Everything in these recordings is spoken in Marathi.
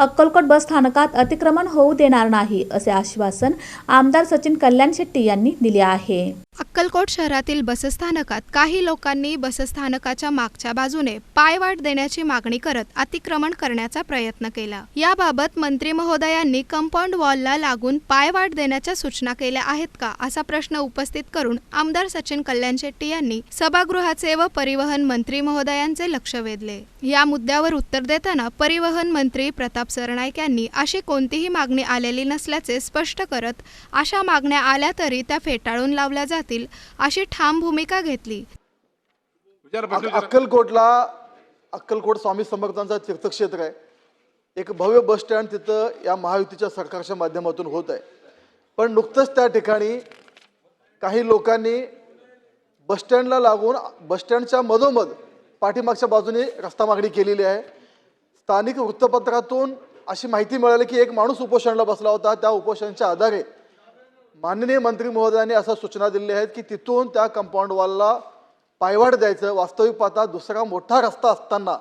अक्कलकोट बस स्थानकात अतिक्रमण होऊ देणार नाही असे आश्वासन आमदार सचिन कल्याण शेट्टी यांनी दिले आहे. अक्कलकोट शहरातील बसस्थानकात काही लोकांनी बसस्थानकाच्या मागच्या बाजूने पायवाट देण्याची मागणी करत अतिक्रमण करण्याचा प्रयत्न केला. याबाबत मंत्री महोदयांनी कंपाऊंड वॉलला लागून पायवाट देण्याच्या सूचना केल्या आहेत का असा प्रश्न उपस्थित करून आमदार सचिन कल्याण शेट्टी यांनी सभागृहाचे व परिवहन मंत्री महोदयांचे लक्ष वेधले. या मुद्द्यावर उत्तर देताना परिवहन मंत्री प्रताप सरनाईक यांनी अशी कोणतीही मागणी आलेली नसल्याचे स्पष्ट करत अशा मागण्या आल्या तरी त्या फेटाळून लावल्या जातील अशी ठाम भूमिका घेतली. अक्कलकोटला अक्कलकोट स्वामी समर्थांचा तीर्थक्षेत्र आहे. एक भव्य बस स्टँड तिथं या महायुतीच्या सरकारच्या माध्यमातून होत आहे. पण नुकतंच त्या ठिकाणी काही लोकांनी बसस्टँडला लागून बसस्टँडच्या मधोमध पाठीमागच्या बाजूने रस्ता मागणी केलेली आहे. स्थानिक वृत्तपत्रातून अशी माहिती मिळाली की एक माणूस उपोषणाला बसला होता. त्या उपोषणाच्या आधारे माननीय मंत्री महोदयांनी अशा सूचना दिलेल्या आहेत की तिथून त्या कंपाऊंड वॉलला पायवाट द्यायचं. वास्तविक पाहता दुसरा मोठा रस्ता असताना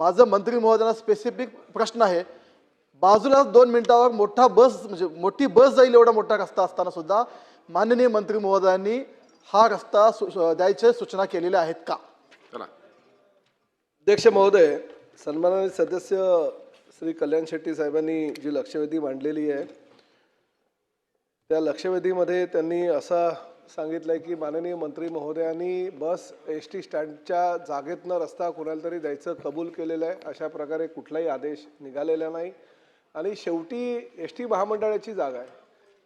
माझं मंत्री महोदयांना स्पेसिफिक प्रश्न आहे. बाजूलाच दोन मिनिटावर मोठा बस म्हणजे मोठी बस जाईल एवढा मोठा रस्ता असताना सुद्धा माननीय मंत्री महोदयांनी हा रस्ता द्यायच्या सूचना केलेल्या आहेत का? अध्यक्ष महोदय सन्माननीय सदस्य श्री कल्याण शेट्टी साहेबांनी जी लक्षवेधी मांडलेली आहे त्या लक्षवेधीमध्ये त्यांनी असा सांगितलं आहे की माननीय मंत्री महोदयांनी बस एस टी स्टँडच्या जागेतनं रस्ता कुणाला तरी द्यायचं कबूल केलेलं आहे अशा प्रकारे कुठलाही आदेश निघालेला नाही. आणि शेवटी एस टी महामंडळाची जागा आहे.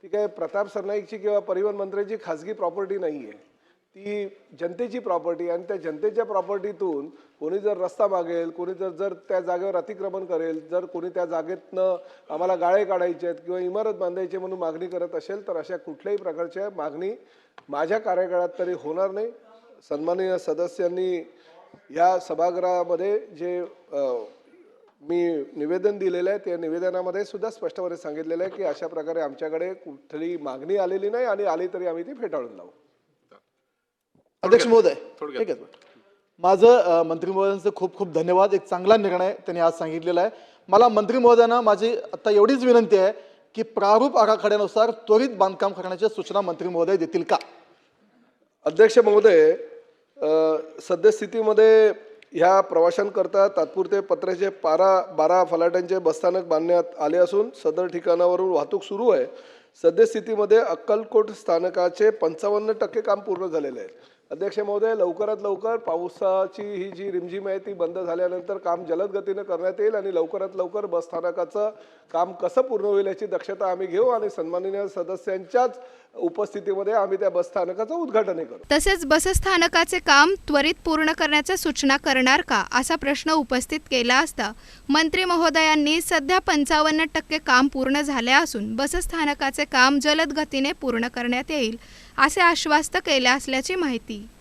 ती काय प्रताप सरनाईकची किंवा परिवहन मंत्र्यांची खाजगी प्रॉपर्टी नाही आहे ती जनतेची प्रॉपर्टी आणि त्या जनतेच्या प्रॉपर्टीतून कोणी जर रस्ता मागेल कोणी जर जर त्या जागेवर अतिक्रमण करेल जर कोणी त्या जागेतनं आम्हाला गाळे काढायचे आहेत किंवा इमारत बांधायची म्हणून मागणी करत असेल तर अशा कुठल्याही प्रकारच्या मागणी माझ्या कार्यकाळात तरी होणार नाही. सन्माननीय सदस्यांनी या सभागृहामध्ये जे मी निवेदन दिलेलं आहे त्या निवेदनामध्ये सुद्धा स्पष्टपणे सांगितलेलं आहे की अशा प्रकारे आमच्याकडे कुठली मागणी आलेली नाही आणि आली तरी आम्ही ती फेटाळून लावू. अध्यक्ष महोदय. ठीक आहे माझं मंत्री महोदयांचं खूप खूप धन्यवाद. एक चांगला निर्णय त्यांनी आज सांगितलेला आहे. मला मंत्री महोदयांना माझी आता एवढीच विनंती आहे की प्रारूप आराखड्यानुसार त्वरित बांधकाम करण्याच्या सूचना मंत्री महोदय देतील का? अध्यक्ष महोदय सद्यस्थितीमध्ये ह्या प्रवाशांकरता तात्पुरते पत्र्याचे पारा बारा फलाटांचे बसस्थानक बांधण्यात आले असून सदर ठिकाणावरून वाहतूक सुरू आहे. सद्यस्थितीमध्ये अक्कलकोट स्थानकाचे पंचावन्न टक्के काम पूर्ण झालेले आहे. अध्यक्ष महोदय लवकरात लवकर पावसाची ही जी रिमझिम आहे ती बंद झाल्यानंतर काम जलद गतीनं करण्यात येईल आणि लवकरात लवकर बसस्थानकाचं काम कसं पूर्ण होईल याची दक्षता आम्ही घेऊ आणि सन्माननीय सदस्यांच्याच उपस्थितीमध्ये आम्ही त्या बसस्थानकाचं उद्घाटन करू. तसेच बसस्थानकाचे काम त्वरित पूर्ण करण्याच्या सूचना करणार का असा प्रश्न उपस्थित केला असता मंत्री महोदयांनी सध्या पंचावन्न टक्के काम पूर्ण झाले असून बसस्थानकाचे काम जलद गतीने पूर्ण करण्यात येईल. असे आश्वस्त केले असल्याची माहिती.